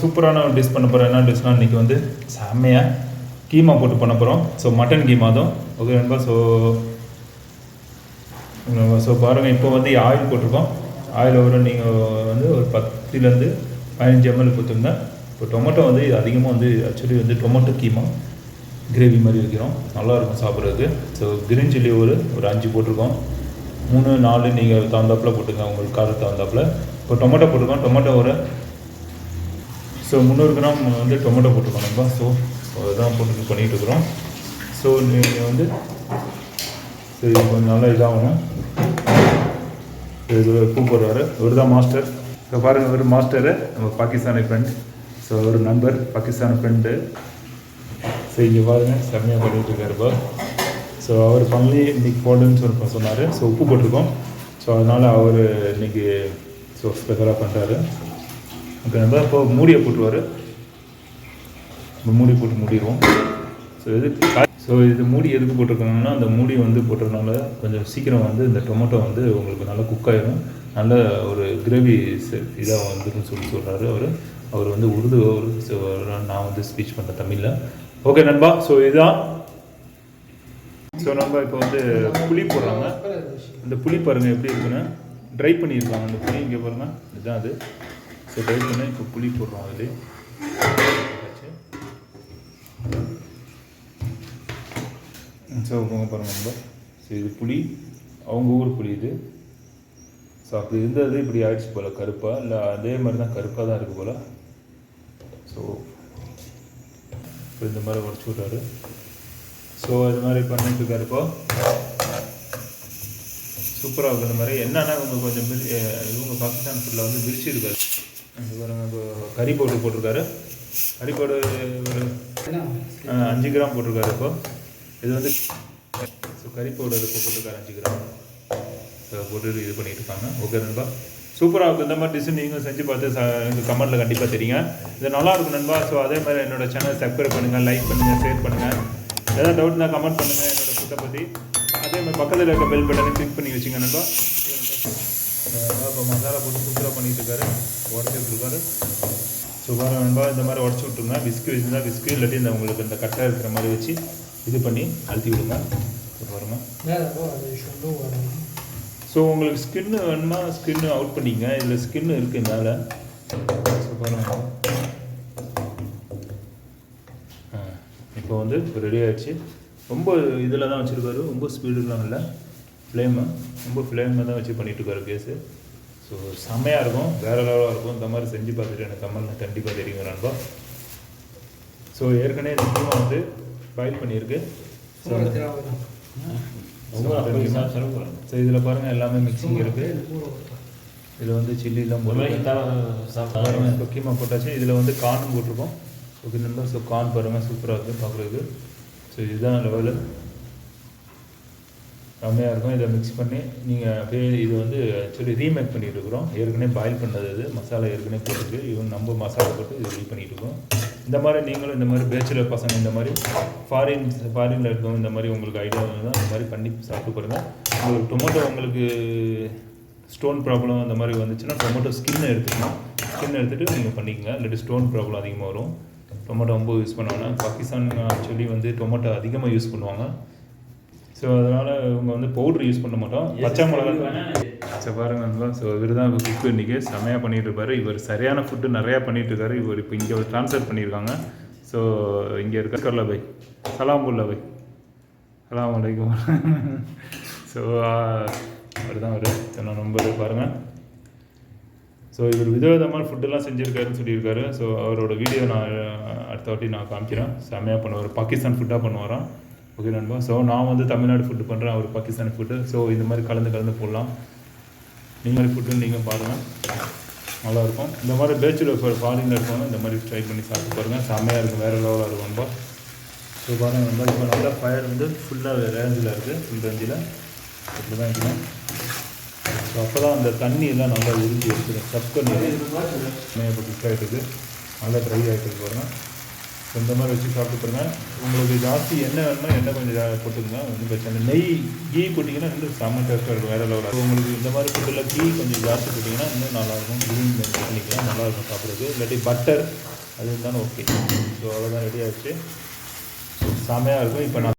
சூப்பரான ஒரு டிஷ் பண்ண போகிறோம் என்ன டிஷ்னால் இன்றைக்கி வந்து செம்மையாக கீமா போட்டு பண்ண போகிறோம் ஸோ மட்டன் கீமா தான். ஓகே நண்பா ஸோ ஸோ பாருங்கள் இப்போ வந்து ஆயில் போட்டிருக்கோம். ஆயில் ஒரு நீங்கள் வந்து ஒரு பத்துலேருந்து பதினஞ்சு எம்எல் கொடுத்துருங்க இப்போ டொமேட்டோ வந்து அதிகமாக வந்து ஆக்சுவலி வந்து டொமேட்டோ கீமா கிரேவி மாதிரி வைக்கிறோம். நல்லாயிருக்கும் சாப்பிட்றதுக்கு. ஸோ கிரீன் சில்லி ஒரு ஒரு அஞ்சு போட்டிருக்கோம். மூணு நாலு நீங்கள் தகுந்தாப்பில் போட்டுங்க உங்களுக்கு காரத்துக்கு தகுந்தாப்பில். இப்போ டொமேட்டோ போட்டிருக்கோம். டொமேட்டோ ஒரு ஸோ முந்நூறு கிராம் வந்து டொமேட்டோ போட்டுருக்கோம் நம்ம ஸோ அதுதான் போட்டு பண்ணிகிட்டு இருக்கிறோம். ஸோ நீங்கள் வந்து சரி கொஞ்சம் நல்லா இதாகணும். இது பூ போடுறாரு இவர் தான் மாஸ்டர் இப்போ பாருங்கள் இவர் மாஸ்டரு நம்ம பாகிஸ்தானி ஃப்ரெண்ட் ஸோ ஒரு நண்பர் பாகிஸ்தான் ஃப்ரெண்டு ஸோ இங்கே பாருங்கள் செம்மையாக பண்ணிகிட்டு இருக்காருப்பா ஸோ அவர் பண்ணி இன்னைக்கு போடுன்னு சொல்லி சொன்னார். ஸோ உப்பு போட்டிருக்கோம். ஸோ அதனால் அவர் இன்னைக்கு ஸோ ஸ்பெஷலாக பண்ணுறாரு ஓகே நம்ம இப்போ மூடியை போட்டுருவார். இப்போ மூடி போட்டு மூடிடுவோம். ஸோ எதுக்கு ஸோ இது மூடி எதுக்கு போட்டிருக்காங்கன்னா அந்த மூடி வந்து போட்டதுனால கொஞ்சம் சீக்கிரம் வந்து இந்த டொமேட்டோ வந்து உங்களுக்கு நல்லா குக் ஆகிடும் நல்ல ஒரு கிரேவி இதாக வந்துருன்னு சொல்லி சொல்கிறாரு அவர். அவர் வந்து உருது அவர் நான் வந்து ஸ்பீச் பண்ணுறேன் தமிழில். ஓகே நண்பா ஸோ இதுதான் ஸோ நம்ம இப்போ வந்து புளி போடுறாங்க. இந்த புளி பாருங்கள் எப்படி இருக்குன்னு. ட்ரை பண்ணியிருக்காங்க அந்த புளி இங்கே பாருங்கள் இதுதான் அது. இப்போ ட்ரை பண்ணால் இப்போ புளி போடுறோம் அதுலேயே. ஸோ உங்க பாருங்க நம்ம ஸோ இது புளி அவங்க ஊர் புளி இது. ஸோ அப்படி இருந்தது இப்படி ஆயிடுச்சு போல். கருப்பாக இல்லை அதே மாதிரி தான் கருப்பாக தான் இருக்குது போல். ஸோ இப்போ இந்த மாதிரி உடச்சி விட்றாரு. ஸோ அது மாதிரி பண்ணிட்டு இருக்காரு இப்போ. சூப்பராக இருக்குது இந்த மாதிரி. என்னென்னா இவங்க கொஞ்சம் இவங்க பாகிஸ்தான் ஃபுட்டில் வந்து மிர்ச்சி இருக்காரு கறி பவுடர் போட்டிருக்காரு. கறி பவுடர் ஒரு அஞ்சு கிராம் போட்டிருக்காரு இப்போ. இது வந்து ஸோ கறி பவுடர் இப்போ போட்டிருக்காரு அஞ்சு கிராம். போட்டு இது பண்ணிட்டு இருக்காங்க. ஓகே நண்பா. சூப்பராக இருக்கும் இந்த மாதிரி டிசைன் நீங்களும் செஞ்சு பார்த்து எங்கள் எனக்கு கமெண்ட்டில் கண்டிப்பாக தெரியுங்க. இது நல்லா இருக்கும் நண்பா. ஸோ அதே மாதிரி என்னோட சேனல் சப்ஸ்கிரைப் பண்ணுங்கள் லைக் பண்ணுங்கள் ஷேர் பண்ணுங்கள் ஏதாவது டவுட்னா கமெண்ட் பண்ணுங்கள் என்னோட ஃபுட்டை பற்றி அதே மாதிரி பக்கத்தில் இருக்க பெல் பட்டனை கிளிக் பண்ணி வச்சுங்க நண்பா. இப்போ மசாலா போட்டு சூப்பராக பண்ணிட்டு இருக்காரு. உடச்சிட்டு இருக்காரு சுகாரம் நண்பா இந்த மாதிரி உடச்சி விட்ருங்க விஸ்கு வச்சுருந்தா விஸ்கு இல்லாட்டி இந்த உங்களுக்கு இந்த கட்டை இருக்கிற மாதிரி வச்சு இது பண்ணி அழுத்தி விடுங்க. பாருங்க. ஸோ உங்களுக்கு ஸ்கின்னு வேணுமா ஸ்கின்னு அவுட் பண்ணிங்க. இதில் ஸ்கின்னு இருக்குது மேலே ஸோ பாருங்க. இப்போ வந்து ரெடி ஆயிடுச்சு. ரொம்ப இதில் தான் வச்சுருக்காரு ரொம்ப ஸ்பீடுலாம் இல்லை. ஃப்ளேமு ரொம்ப ஃப்ளேமில் தான் வச்சு பண்ணிட்டு இருக்காரு கேஸு. ஸோ செம்மையாக இருக்கும். வேறு லெவலாக இருக்கும். இந்த மாதிரி செஞ்சு பார்த்துட்டு எனக்கு கம்மலில் கண்டிப்பாக தெரியுங்க நண்பா. ஸோ ஏற்கனவே இந்த கீமா வந்து பாயில் பண்ணியிருக்கு. ஸோ ஸோ இதில் பாருங்கள் எல்லாமே மிக்சிங் இருக்குது இதில் வந்து சில்லிலாம் போட்டு பாருங்கள் இப்போ கீமா போட்டாச்சு. இதில் வந்து கார்னும் போட்டிருக்கோம். ஓகே நண்பா ஸோ கார்ன் பாருங்கள் சூப்பராக இருக்குது பார்க்குறதுக்கு ஸோ இதுதான் லெவலு செம்மையாக இருக்கும். இதை மிக்ஸ் பண்ணி நீங்கள் அப்படியே இது வந்து ஆக்சுவலி ரீமேக் பண்ணிகிட்டு இருக்கிறோம் ஏற்கனவே பாயில் பண்ணது இது. மசாலா ஏற்கனவே போட்டுருக்கு. இவன் நம்ம மசாலா போட்டு இது ரெடி பண்ணிகிட்டு இருக்கோம் இந்த மாதிரி நீங்களும் இந்த மாதிரி பேச்சுலர் பசங்க இந்த மாதிரி ஃபாரின் ஃபாரினில் இருக்கவங்க இந்த மாதிரி உங்களுக்கு ஐடியா தான் இந்த மாதிரி பண்ணி சாப்பிட்டு பாருங்கள் உங்களுக்கு டொமேட்டோ உங்களுக்கு ஸ்டோன் ப்ராப்ளம் அந்த மாதிரி வந்துச்சுன்னா டொமேட்டோ ஸ்கின்னை எடுத்துக்கணும் ஸ்கின் எடுத்துகிட்டு நீங்கள் பண்ணிக்கங்க. இல்லாட்டி ஸ்டோன் ப்ராப்ளம் அதிகமாக வரும். டொமேட்டோ ரொம்ப யூஸ் பண்ணுவாங்க. பாகிஸ்தான் ஆக்சுவலி வந்து டொமேட்டோ அதிகமாக யூஸ் பண்ணுவாங்க. ஸோ அதனால் இவங்க வந்து பவுட்ரு யூஸ் பண்ண மாட்டோம். பச்சை மிளகா ஸோ பாருங்க நண்பா ஸோ இவர் தான் குக்கு இன்றைக்கி செமையாக பண்ணிட்டு இருப்பாரு. இவர் சரியான ஃபுட்டு நிறையா பண்ணிட்டு இருக்காரு. இவர் இப்போ இங்கே ட்ரான்ஸ்ஃபர் பண்ணியிருக்காங்க. ஸோ இங்கே இருக்க கர்லா பை சலாம் புல்லா பை சலாம் வலைக்கும் ஸோ அவர் தான் அவர் சொன்ன நம்பர் பாருங்கள் ஸோ இவர் விதவிதமான ஃபுட்டெல்லாம் செஞ்சுருக்காருன்னு சொல்லியிருக்காரு. ஸோ அவரோட வீடியோ நான் அடுத்த வாட்டி நான் காமிக்கிறேன். செம்மையாக பண்ணுவார். பாகிஸ்தான் ஃபுட்டாக பண்ணுவாராம். ஓகே நண்பா. ஸோ நான் வந்து தமிழ்நாடு ஃபுட்டு பண்ணுறேன் அவர் பாகிஸ்தான் ஃபுட்டு ஸோ இந்த மாதிரி கலந்து கலந்து போடலாம். நீங்கள் ஃபுட்டு நீங்கள் பாருங்கள் நல்லாயிருக்கும். இந்த மாதிரி பேச்சுலர் ஃபாரினில் இருக்கவங்க இந்த மாதிரி ட்ரை பண்ணி சாப்பிட்டு பாருங்கள் செம்மையாக இருக்கும். வேறு லெவலாக இருக்கும் நண்பா. ஸோ பாருங்கள் நண்பா. இப்போ நல்லா ஃபயர் வந்து ஃபுல்லாக ரேஞ்சில் இருக்குது ஃபுல் ரேஞ்சில் இப்படி தான் இருக்கணும் ஸோ அப்போ தான் அந்த தண்ணி எல்லாம் நல்லா உறிஞ்சி எடுத்துடும் சப் தண்ணி இப்போ குக் ஆகிட்டு இருக்குது நல்லா ட்ரை ஆகிட்டு இருக்கு இந்த மாதிரி வச்சு சாப்பிட்டு பாருங்க உங்களுக்கு ஜாஸ்தி எண்ணெய் வேணுமோ? எண்ணெய் கொஞ்சம் போட்டுக்கோங்க. ஒன்றும் பிரச்சனை இல்லை. நெய் கீ போட்டிங்கன்னா இன்னும் செம்ம டேஸ்ட்டாக இருக்கும். வேறு லெவலில் உங்களுக்கு இந்த மாதிரி ஃபுட்டில் கீ கொஞ்சம் ஜாஸ்தி போட்டிங்கன்னா இன்னும் நல்லாயிருக்கும். க்ரீன் பண்ணிக்கலாம். நல்லாயிருக்கும் சாப்பிட்றதுக்கு. இல்லாட்டி பட்டர் அது இருந்தாலும் ஓகே ஸோ அவ்வளோதான் ரெடி ஆகிடுச்சு செமையாக இருக்கும். இப்போ நான்